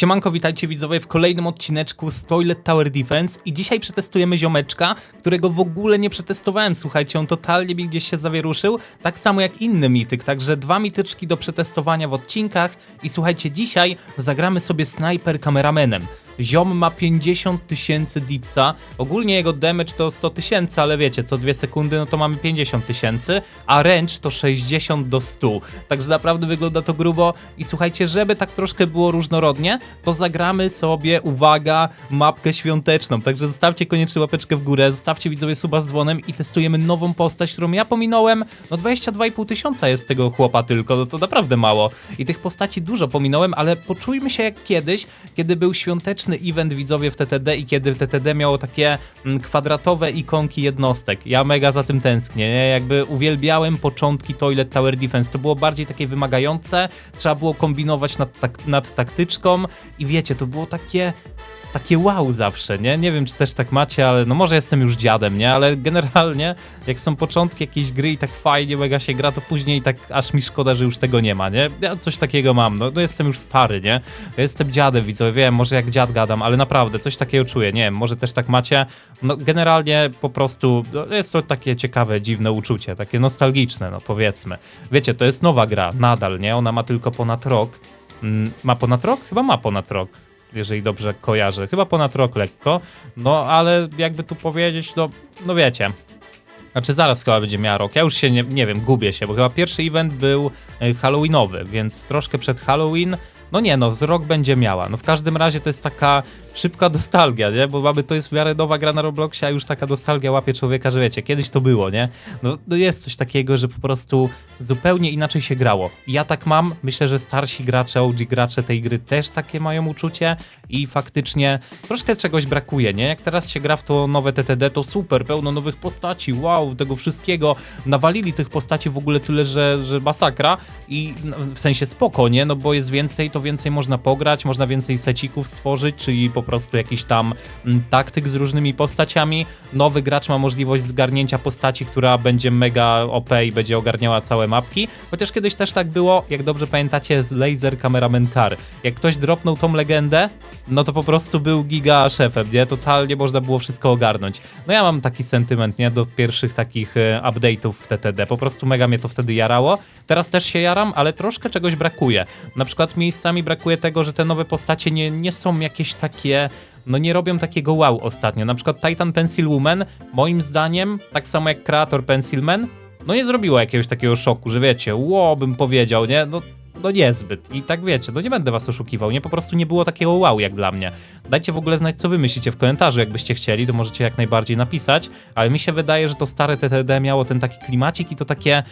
Siemanko, witajcie widzowie w kolejnym odcineczku z Toilet Tower Defense i dzisiaj przetestujemy ziomeczka, którego w ogóle nie przetestowałem, słuchajcie, on totalnie mi gdzieś się zawieruszył, tak samo jak inny mityk, także dwa mityczki do przetestowania w odcinkach i słuchajcie, dzisiaj zagramy sobie Sniper Kameramenem. Ziom ma 50 tysięcy dipsa, ogólnie jego damage to 100 tysięcy, ale wiecie, co dwie sekundy no to mamy 50 tysięcy, a range to 60 do 100, także naprawdę wygląda to grubo i słuchajcie, żeby tak troszkę było różnorodnie, to zagramy sobie, uwaga, mapkę świąteczną. Także zostawcie koniecznie łapeczkę w górę, zostawcie widzowie suba z dzwonem i testujemy nową postać, którą ja pominąłem. No 22,5 tysiąca jest tego chłopa tylko, no to naprawdę mało. I tych postaci dużo pominąłem, ale poczujmy się jak kiedyś, kiedy był świąteczny event widzowie w TTD i kiedy TTD miało takie mm, kwadratowe ikonki jednostek. Ja mega za tym tęsknię, nie? Jakby uwielbiałem początki Toilet Tower Defense. To było bardziej takie wymagające, trzeba było kombinować nad, tak, nad taktyczką i wiecie, to było takie takie wow zawsze, nie? Nie wiem, czy też tak macie, ale no może jestem już dziadem, nie? Ale generalnie, jak są początki jakiejś gry i tak fajnie mega się gra, to później tak aż mi szkoda, że już tego nie ma, nie? Ja coś takiego mam, no, no jestem już stary, nie? Ja jestem dziadem, widzowie, wiem, może jak dziad gadam, ale naprawdę, coś takiego czuję, nie wiem, może też tak macie. No generalnie po prostu no, jest to takie ciekawe, dziwne uczucie, takie nostalgiczne, no powiedzmy. Wiecie, to jest nowa gra, nadal, nie? Ona ma tylko ponad rok. Mm, Ma ponad rok? Chyba ma ponad rok jeżeli dobrze kojarzę. Chyba ponad rok lekko. No ale jakby tu powiedzieć, no, no wiecie. Znaczy zaraz chyba będzie miała rok. Ja już się nie, nie wiem, gubię się, bo chyba pierwszy event był e, halloweenowy, więc troszkę przed Halloween. No nie no, z rok będzie miała. No w każdym razie to jest taka szybka nostalgia, nie? Bo mamy, to jest w miarę nowa gra na Robloxie, a już taka nostalgia łapie człowieka, że wiecie, kiedyś to było, nie? No, no jest coś takiego, że po prostu zupełnie inaczej się grało. Ja tak mam, myślę, że starsi gracze, OG gracze tej gry też takie mają uczucie i faktycznie troszkę czegoś brakuje, nie? Jak teraz się gra w to nowe TTD, to super, pełno nowych postaci, wow, tego wszystkiego. Nawalili tych postaci w ogóle tyle, że, że masakra i w sensie spoko, nie? No bo jest więcej, to więcej można pograć, można więcej secików stworzyć, czyli po prostu jakiś tam mm, taktyk z różnymi postaciami. Nowy gracz ma możliwość zgarnięcia postaci, która będzie mega OP i będzie ogarniała całe mapki. Chociaż kiedyś też tak było, jak dobrze pamiętacie, z Laser Cameraman Car. Jak ktoś dropnął tą legendę, no to po prostu był giga szefem, nie? Totalnie można było wszystko ogarnąć. No ja mam taki sentyment, nie? Do pierwszych takich e, update'ów w TTD. Po prostu mega mnie to wtedy jarało. Teraz też się jaram, ale troszkę czegoś brakuje. Na przykład brakuje tego, że te nowe postacie nie, nie są jakieś takie, no nie robią takiego wow ostatnio. Na przykład Titan Pencil Woman, moim zdaniem, tak samo jak Creator Pencil Man, no nie zrobiło jakiegoś takiego szoku, że wiecie, ło, bym powiedział, nie? No no niezbyt. I tak wiecie, no nie będę was oszukiwał, nie? Po prostu nie było takiego wow jak dla mnie. Dajcie w ogóle znać, co wy myślicie w komentarzu, jakbyście chcieli, to możecie jak najbardziej napisać, ale mi się wydaje, że to stare TTD miało ten taki klimacik i to takie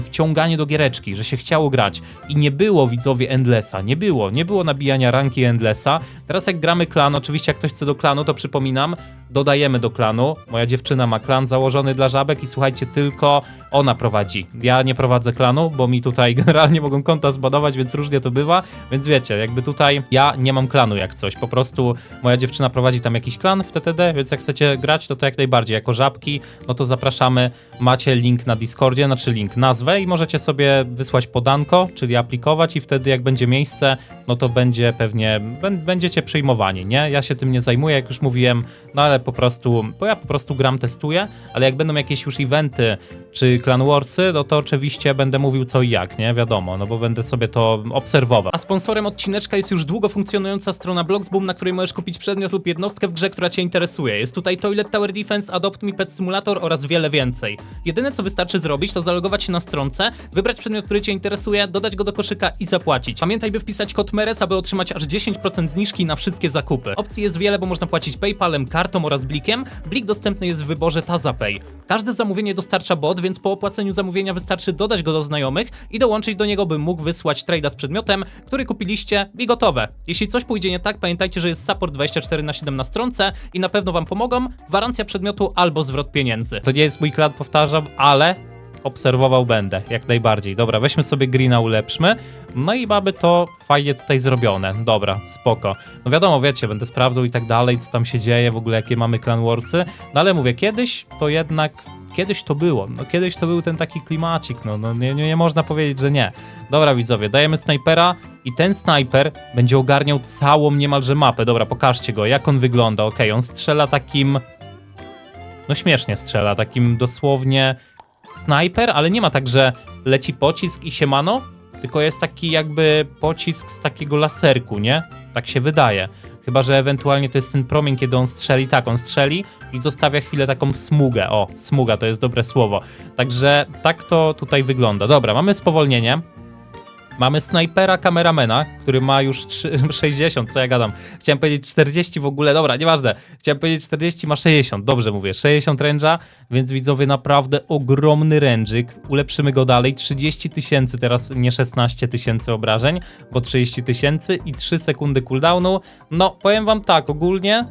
wciąganie do giereczki, że się chciało grać. I nie było widzowie Endlessa, nie było, nie było nabijania ranki Endlessa. Teraz jak gramy klan, oczywiście jak ktoś chce do klanu, to przypominam, dodajemy do klanu. Moja dziewczyna ma klan założony dla żabek i słuchajcie, tylko ona prowadzi. Ja nie prowadzę klanu, bo mi tutaj generalnie mogą konta zbanować, więc różnie to bywa. Więc wiecie, jakby tutaj ja nie mam klanu jak coś. Po prostu moja dziewczyna prowadzi tam jakiś klan w TTD, więc jak chcecie grać, to to jak najbardziej. Jako żabki, no to zapraszamy. Macie link na Discordzie, znaczy link, nazwę i możecie sobie wysłać podanko, czyli aplikować i wtedy jak będzie miejsce, no to będzie pewnie, bę- będziecie przyjmowani, nie? Ja się tym nie zajmuję, jak już mówiłem, no ale po prostu, bo ja po prostu gram, testuję, ale jak będą jakieś już eventy czy Clan Warsy, no to oczywiście będę mówił co i jak, nie? Wiadomo, no bo będę sobie to obserwował. A sponsorem odcineczka jest już długo funkcjonująca strona Bloxboom, na której możesz kupić przedmiot lub jednostkę w grze, która cię interesuje. Jest tutaj Toilet Tower Defense, Adopt Me Pet Simulator oraz wiele więcej. Jedyne co wystarczy zrobić, to zalogować się na stronce, wybrać przedmiot, który cię interesuje, dodać go do koszyka i zapłacić. Pamiętaj, by wpisać kod MERES, aby otrzymać aż 10% zniżki na wszystkie zakupy. Opcji jest wiele, bo można płacić PayPalem, kartą oraz blikiem. Blik dostępny jest w wyborze TazaPay. Każde zamówienie dostarcza bot, więc po opłaceniu zamówienia wystarczy dodać go do znajomych i dołączyć do niego, by mógł wysłać trade'a z przedmiotem, który kupiliście i gotowe. Jeśli coś pójdzie nie tak, pamiętajcie, że jest support 24 na 7 na stronce i na pewno wam pomogą. Gwarancja przedmiotu albo zwrot pieniędzy. To nie jest mój klan, powtarzam, ale obserwował będę, jak najbardziej. Dobra, weźmy sobie greena, ulepszmy. No i mamy to fajnie tutaj zrobione. Dobra, spoko. No wiadomo, wiecie, będę sprawdzał i tak dalej, co tam się dzieje, w ogóle jakie mamy clan warsy. No ale mówię, kiedyś to jednak kiedyś to było, no kiedyś to był ten taki klimacik, no, no nie, nie, nie można powiedzieć, że nie. Dobra widzowie, dajemy snajpera i ten snajper będzie ogarniał całą niemalże mapę. Dobra, pokażcie go, jak on wygląda. Okej, on strzela takim... No śmiesznie strzela, takim dosłownie snajper, ale nie ma tak, że leci pocisk i siemano, tylko jest taki jakby pocisk z takiego laserku, nie? Tak się wydaje. Chyba, że ewentualnie to jest ten promień, kiedy on strzeli. Tak, on strzeli i zostawia chwilę taką smugę. O, smuga to jest dobre słowo. Także tak to tutaj wygląda. Dobra, mamy spowolnienie. Mamy snajpera kameramena, który ma już 3, 60, co ja gadam. Chciałem powiedzieć 40 w ogóle, dobra, nieważne. Chciałem powiedzieć 40, ma 60, dobrze mówię, 60 ręża, więc widzowie naprawdę ogromny rężyk. Ulepszymy go dalej, 30 tysięcy, teraz nie 16 tysięcy obrażeń, bo 30 tysięcy i 3 sekundy cooldownu. No, powiem wam tak, ogólnie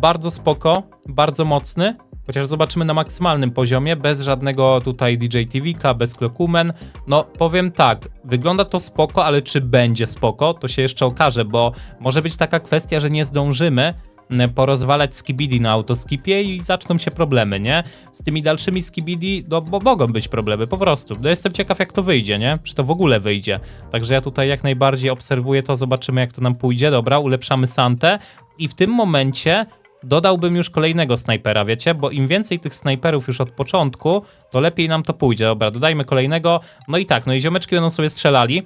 bardzo spoko, bardzo mocny. Chociaż zobaczymy na maksymalnym poziomie, bez żadnego tutaj DJ TV-ka, bez Clockumen. No, powiem tak, wygląda to spoko, ale czy będzie spoko, to się jeszcze okaże, bo może być taka kwestia, że nie zdążymy m, porozwalać skibidi na autoskipie i zaczną się problemy, nie? Z tymi dalszymi skibidi, no bo mogą być problemy, po prostu. No jestem ciekaw jak to wyjdzie, nie? Czy to w ogóle wyjdzie. Także ja tutaj jak najbardziej obserwuję to, zobaczymy jak to nam pójdzie. Dobra, ulepszamy Santę i w tym momencie dodałbym już kolejnego snajpera, wiecie? Bo im więcej tych snajperów już od początku, to lepiej nam to pójdzie. Dobra, dodajmy kolejnego. No i tak, no i ziomeczki będą sobie strzelali.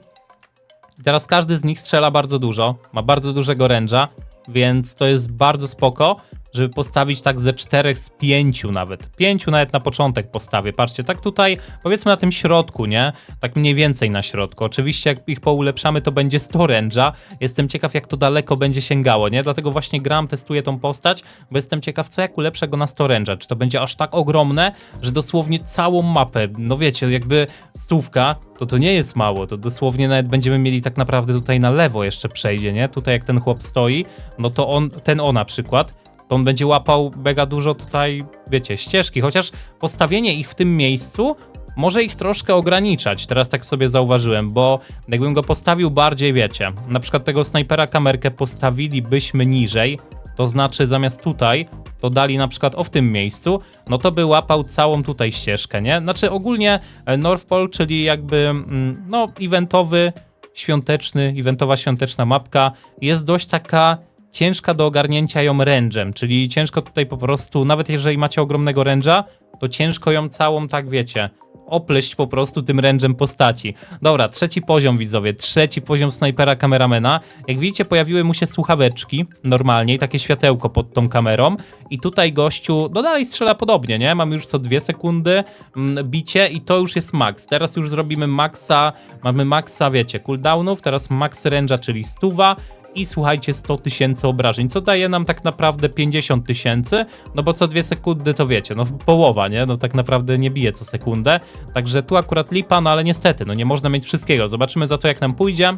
I teraz każdy z nich strzela bardzo dużo, ma bardzo dużego ręża, więc to jest bardzo spoko, żeby postawić tak ze czterech z pięciu nawet. Pięciu nawet na początek postawię. Patrzcie, tak tutaj powiedzmy na tym środku, nie? Tak mniej więcej na środku. Oczywiście jak ich poulepszamy, to będzie 100 ręża. Jestem ciekaw, jak to daleko będzie sięgało, nie? Dlatego właśnie gram, testuję tą postać, bo jestem ciekaw, co jak ulepszę go na 100 ręża. Czy to będzie aż tak ogromne, że dosłownie całą mapę, no wiecie, jakby stówka, to to nie jest mało, to dosłownie nawet będziemy mieli tak naprawdę tutaj na lewo jeszcze przejdzie, nie? Tutaj jak ten chłop stoi, no to on, ten o na przykład, to on będzie łapał mega dużo tutaj, wiecie, ścieżki, chociaż postawienie ich w tym miejscu może ich troszkę ograniczać, teraz tak sobie zauważyłem, bo jakbym go postawił bardziej, wiecie, na przykład tego snajpera kamerkę postawilibyśmy niżej, to znaczy zamiast tutaj, to dali na przykład o w tym miejscu, no to by łapał całą tutaj ścieżkę, nie? Znaczy ogólnie e, North Pole, czyli jakby, mm, no, eventowy, świąteczny, eventowa świąteczna mapka jest dość taka ciężka do ogarnięcia ją rężem, czyli ciężko tutaj po prostu, nawet jeżeli macie ogromnego ręża, to ciężko ją całą, tak wiecie, opleść po prostu tym rężem postaci. Dobra, trzeci poziom widzowie, trzeci poziom snajpera kameramena. Jak widzicie pojawiły mu się słuchaweczki normalnie i takie światełko pod tą kamerą i tutaj gościu, no dalej strzela podobnie, nie? Mamy już co dwie sekundy mm, bicie i to już jest max. Teraz już zrobimy maxa, mamy maxa, wiecie, cooldownów, teraz max ręża, czyli stuwa i słuchajcie, 100 tysięcy obrażeń, co daje nam tak naprawdę 50 tysięcy, no bo co dwie sekundy to wiecie, no połowa, nie? No tak naprawdę nie bije co sekundę, także tu akurat lipa, no ale niestety, no nie można mieć wszystkiego. Zobaczymy za to jak nam pójdzie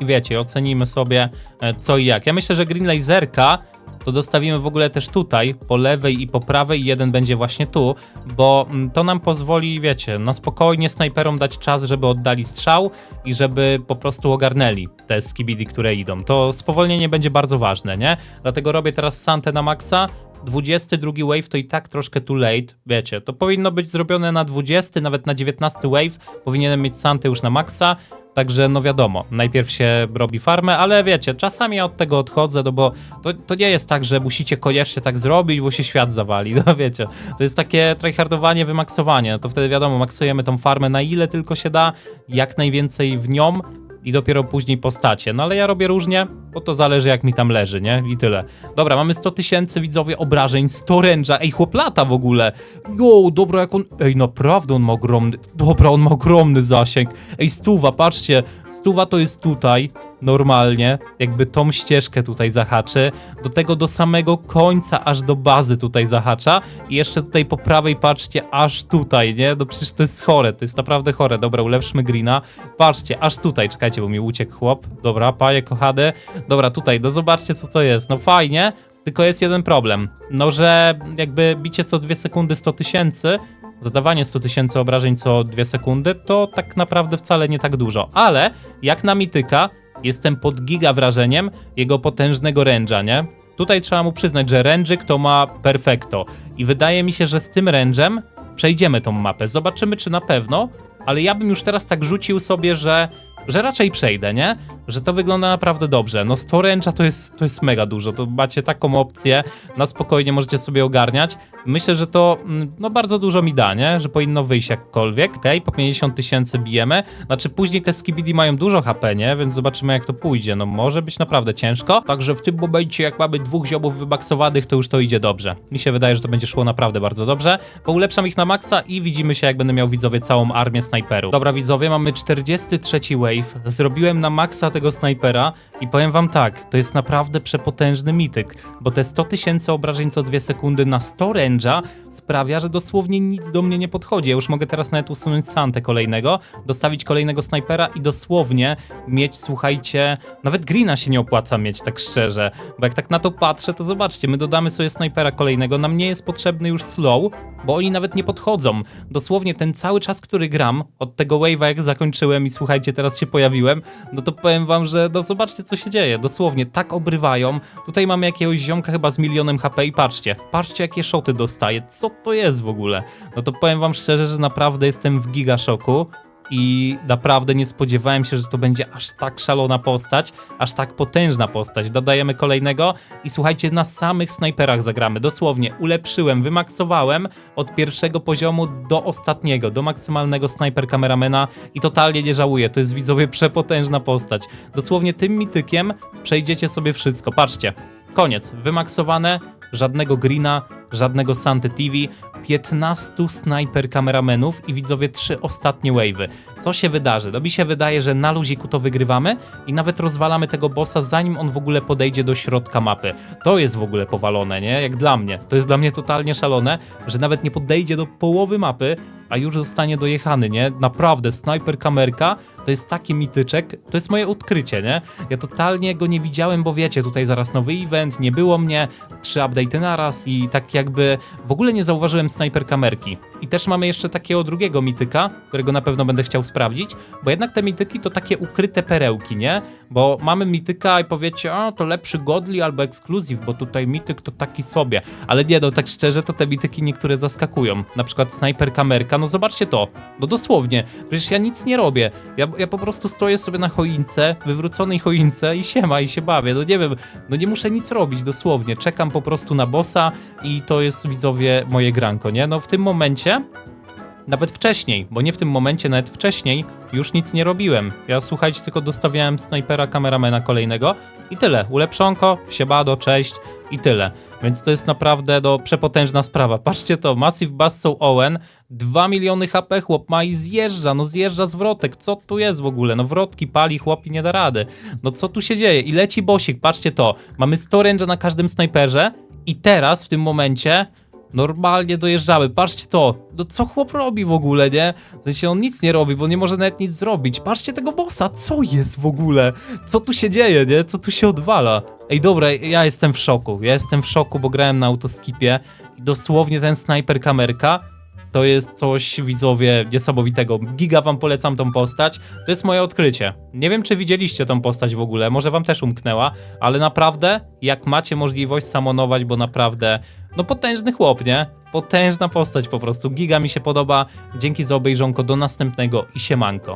i wiecie, ocenimy sobie e, co i jak. Ja myślę, że Green Laserka to dostawimy w ogóle też tutaj, po lewej i po prawej, i jeden będzie właśnie tu, bo mm, to nam pozwoli, wiecie, na spokojnie snajperom dać czas, żeby oddali strzał i żeby po prostu ogarnęli te skibidi, które idą. To spowolnienie będzie bardzo ważne, nie? Dlatego robię teraz Santę na maksa, 22 wave to i tak troszkę too late, wiecie, to powinno być zrobione na 20, nawet na 19 wave, powinienem mieć Santę już na maksa, także no wiadomo, najpierw się robi farmę, ale wiecie, czasami ja od tego odchodzę, no bo to, to nie jest tak, że musicie koniecznie tak zrobić, bo się świat zawali, no wiecie, to jest takie tryhardowanie, wymaksowanie, no to wtedy wiadomo, maksujemy tą farmę na ile tylko się da, jak najwięcej w nią, i dopiero później postacie. No ale ja robię różnie, bo to zależy jak mi tam leży, nie? I tyle. Dobra, mamy 100 tysięcy widzowie obrażeń, 100 ręża, ej, chłop lata w ogóle. Jo, dobra, jak on, ej, naprawdę on ma ogromny, dobra, on ma ogromny zasięg. Ej, stuwa, patrzcie, stuwa to jest tutaj, normalnie, jakby tą ścieżkę tutaj zahaczy, do tego do samego końca, aż do bazy tutaj zahacza i jeszcze tutaj po prawej patrzcie, aż tutaj, nie? No przecież to jest chore, to jest naprawdę chore. Dobra, ulepszmy Greena. Patrzcie, aż tutaj, czekajcie, bo mi uciekł chłop. Dobra, paje kochady. Dobra, tutaj, no zobaczcie co to jest. No fajnie, tylko jest jeden problem. No, że jakby bicie co dwie sekundy 100 tysięcy, zadawanie 100 tysięcy obrażeń co dwie sekundy, to tak naprawdę wcale nie tak dużo. Ale jak na mityka, jestem pod giga wrażeniem jego potężnego ręża, nie? Tutaj trzeba mu przyznać, że rężyk to ma perfekto. I wydaje mi się, że z tym rężem przejdziemy tą mapę. Zobaczymy, czy na pewno, ale ja bym już teraz tak rzucił sobie, że, że raczej przejdę, nie? Że to wygląda naprawdę dobrze. No storage'a to jest, to jest mega dużo, to macie taką opcję, na spokojnie możecie sobie ogarniać. Myślę, że to mm, no bardzo dużo mi da, nie? Że powinno wyjść jakkolwiek, okej? Po 50 tysięcy bijemy. Znaczy później te skibidi mają dużo HP, nie? Więc zobaczymy jak to pójdzie. No może być naprawdę ciężko. Także w tym momencie jak mamy dwóch ziobów wybaksowanych, to już to idzie dobrze. Mi się wydaje, że to będzie szło naprawdę bardzo dobrze. Poulepszam ich na maksa i widzimy się jak będę miał widzowie całą armię snajperów. Dobra widzowie, mamy 43 wave. Zrobiłem na maksa tego snajpera i powiem wam tak, to jest naprawdę przepotężny mityk, bo te 100 tysięcy obrażeń co dwie sekundy na 100 range'a sprawia, że dosłownie nic do mnie nie podchodzi. Ja już mogę teraz nawet usunąć Santę kolejnego, dostawić kolejnego snajpera i dosłownie mieć, słuchajcie, nawet Greena się nie opłaca mieć, tak szczerze, bo jak tak na to patrzę, to zobaczcie, my dodamy sobie snajpera kolejnego, nam nie jest potrzebny już slow, bo oni nawet nie podchodzą. Dosłownie ten cały czas, który gram, od tego wave'a jak zakończyłem i słuchajcie, teraz się pojawiłem, no to powiem wam, że no zobaczcie co się dzieje, dosłownie tak obrywają. Tutaj mamy jakiegoś ziomka chyba z milionem HP i patrzcie, patrzcie jakie szoty dostaje, co to jest w ogóle? No to powiem wam szczerze, że naprawdę jestem w gigaszoku i naprawdę nie spodziewałem się, że to będzie aż tak szalona postać, aż tak potężna postać. Dodajemy kolejnego i słuchajcie, na samych snajperach zagramy. Dosłownie ulepszyłem, wymaksowałem od pierwszego poziomu do ostatniego, do maksymalnego snajper kameramena i totalnie nie żałuję. To jest widzowie przepotężna postać. Dosłownie tym mitykiem przejdziecie sobie wszystko. Patrzcie. Koniec. Wymaksowane, żadnego Greena, żadnego Santy TV, 15 snajper kameramenów i widzowie trzy ostatnie wave'y. Co się wydarzy? No mi się wydaje, że na luziku to wygrywamy i nawet rozwalamy tego bossa zanim on w ogóle podejdzie do środka mapy. To jest w ogóle powalone, nie? Jak dla mnie. To jest dla mnie totalnie szalone, że nawet nie podejdzie do połowy mapy, a już zostanie dojechany, nie? Naprawdę, snajper kamerka to jest taki mityczek, to jest moje odkrycie, nie? Ja totalnie go nie widziałem, bo wiecie, tutaj zaraz nowy event, nie było mnie, trzy update'y naraz i tak jakby w ogóle nie zauważyłem snajper kamerki. I też mamy jeszcze takiego drugiego mityka, którego na pewno będę chciał sprawdzić, bo jednak te mityki to takie ukryte perełki, nie? Bo mamy mityka i powiecie, a to lepszy godli albo ekskluzyw, bo tutaj mityk to taki sobie. Ale nie, no tak szczerze, to te mityki niektóre zaskakują. Na przykład snajper kamerka, no zobaczcie to. No dosłownie, przecież ja nic nie robię. Ja, ja po prostu stoję sobie na choince, wywróconej choince i siema i się bawię. No nie wiem, no nie muszę nic robić dosłownie. Czekam po prostu na bossa i to jest widzowie moje granko, nie? No w tym momencie nawet wcześniej, bo nie w tym momencie, nawet wcześniej już nic nie robiłem. Ja słuchajcie, tylko dostawiałem snajpera kameramena kolejnego i tyle. Ulepszonko, siebado, cześć i tyle. Więc to jest naprawdę do przepotężna sprawa. Patrzcie to, Massive Bass Soul Owen, 2 miliony HP chłop ma i zjeżdża, no zjeżdża z wrotek. Co tu jest w ogóle? No wrotki pali, chłop i nie da rady. No co tu się dzieje? I leci bosik, patrzcie to. Mamy 100 range'a na każdym snajperze i teraz w tym momencie Normalnie dojeżdżamy, patrzcie to. No co chłop robi w ogóle, nie? W sensie on nic nie robi, bo nie może nawet nic zrobić. Patrzcie tego bossa, co jest w ogóle? Co tu się dzieje, nie? Co tu się odwala? Ej, dobra, ja jestem w szoku. Ja jestem w szoku, bo grałem na autoskipie i dosłownie ten snajper kamerka to jest coś, widzowie, niesamowitego. Giga wam polecam tą postać. To jest moje odkrycie. Nie wiem, czy widzieliście tą postać w ogóle, może wam też umknęła, ale naprawdę, jak macie możliwość samonować, bo naprawdę, no potężny chłop, nie? Potężna postać po prostu. Giga mi się podoba. Dzięki za obejrzonko. Do następnego i siemanko.